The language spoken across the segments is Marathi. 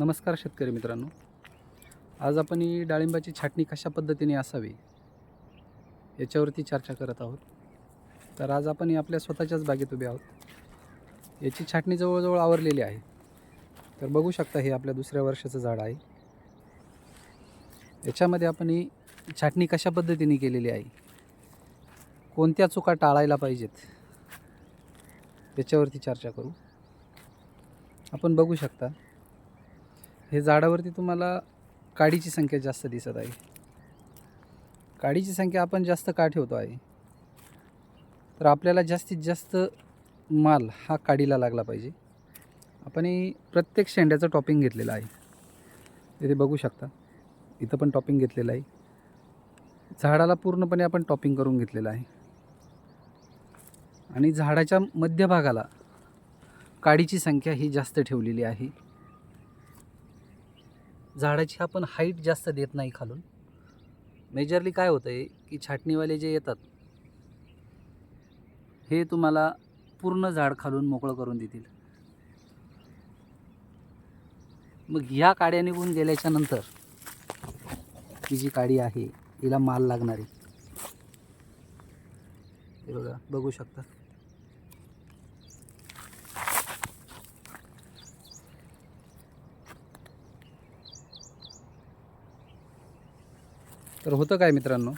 नमस्कार शेतकरी मित्रांनो. आज आपण ही डाळिंबाची छाटणी कशा पद्धतीने असावी याच्यावरती चर्चा करत आहोत. तर आज आपण ही आपल्या स्वतःच्याच बागेत उभे आहोत. याची छाटणी जवळजवळ आवरलेली आहे. तर बघू शकता हे आपल्या दुसऱ्या वर्षाचं झाड आहे. याच्यामध्ये आपण ही छाटणी कशा पद्धतीने केलेली आहे? कोणत्या चुका टाळायला पाहिजेत? याच्यावरती चर्चा करू. आपण बघू शकता. हे झाडावरती तुम्हाला काडीची संख्या जास्त दिसत आहे. काडीची संख्या आपण जास्त का ठेवतो आहे तर आपल्याला जास्तीत जास्त माल हा काडीला लागला पाहिजे. आपण प्रत्येक शेंड्याचं टॉपिंग घेतलेलं आहे. इथे बघू शकता. इथं पण टॉपिंग घेतलेलं आहे. झाडाला पूर्णपणे आपण टॉपिंग करून घेतलेलं आहे. आणि झाडाच्या मध्यभागाला काडीची संख्या ही जास्त ठेवलेली आहे. झाडाची आपण हाईट जास्त देत नाही खालून. मेजरली काय होतं आहे की छाटणीवाले जे येतात हे तुम्हाला पूर्ण झाड खालून मोकळं करून देतील. मग ह्या काड्या निघून गेल्याच्यानंतर ही जी काडी आहे हिला माल लागणारी हे बघा बघू शकता. तर होतं काय मित्रांनो?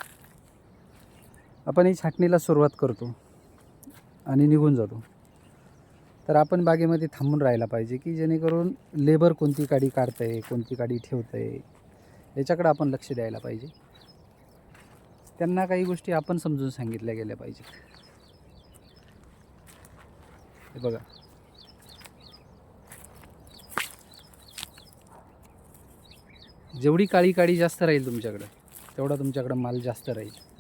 आपण ही छाटणीला सुरुवात करतो आणि निघून जातो. तर आपण बागेमध्ये थांबून राहायला पाहिजे की जेणेकरून लेबर कोणती काडी काढतं आहे कोणती काडी ठेवतं आहे याच्याकडं आपण लक्ष द्यायला पाहिजे. त्यांना काही गोष्टी आपण समजून सांगितल्या गेल्या पाहिजेत. हे बघा. जेवढी काळी काळी जास्त राहील तुमच्याकडं तेवढा तुमच्याकडं माल जास्त राहील.